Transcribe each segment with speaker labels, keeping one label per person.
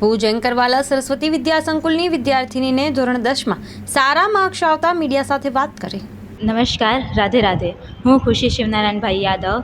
Speaker 1: ભુજ એન્કરવાલા સરસ્વતી વિદ્યા સંકુલની વિદ્યાર્થિનીને ધોરણ દસમાં સારા માર્ક્સ આવતા મીડિયા સાથે વાત કરી.
Speaker 2: નમસ્કાર, રાધે રાધે. હું ખુશી શિવનારાયણભાઈ યાદવ.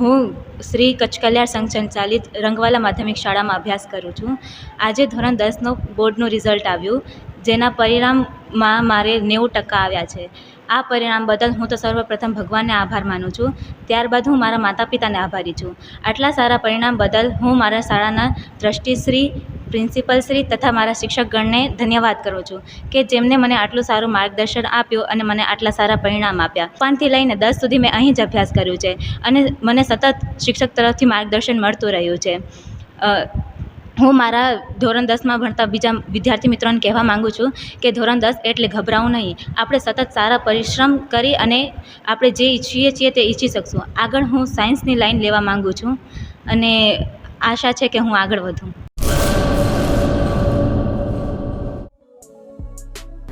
Speaker 2: હું શ્રી કચ્છ કલ્યાણ સંઘ સંચાલિત રંગવાલા માધ્યમિક શાળામાં અભ્યાસ કરું છું. આજે ધોરણ દસનો બોર્ડનું રિઝલ્ટ આવ્યું. જેના પરિણામમાં મારે નેવું ટકા આવ્યા છે. આ પરિણામ બદલ હું તો સર્વપ્રથમ ભગવાનને આભાર માનું છું. ત્યારબાદ હું મારા માતા પિતાને આભારી છું. આટલા સારા પરિણામ બદલ હું મારા શાળાના ટ્રસ્ટીશ્રી પ્રિન્સિપલશ્રી તથા મારા શિક્ષકગણને ધન્યવાદ કરું છું કે જેમને મને આટલું સારું માર્ગદર્શન આપ્યું અને મને આટલા સારા પરિણામ આપ્યા. પાંચથી લઈને દસ સુધી મેં અહીં જ અભ્યાસ કર્યો છે અને મને સતત શિક્ષક તરફથી માર્ગદર્શન મળતું રહ્યું છે. હું મારા ધોરણ દસમાં ભણતા બીજા વિદ્યાર્થી મિત્રોને કહેવા માગું છું કે ધોરણ દસ એટલે ગભરાવું નહીં. આપણે સતત સારા પરિશ્રમ કરી અને આપણે જે ઈચ્છીએ છીએ તે ઈચ્છી શકશું. આગળ હું સાયન્સની લાઈન લેવા માગું છું અને આશા છે કે હું આગળ વધું.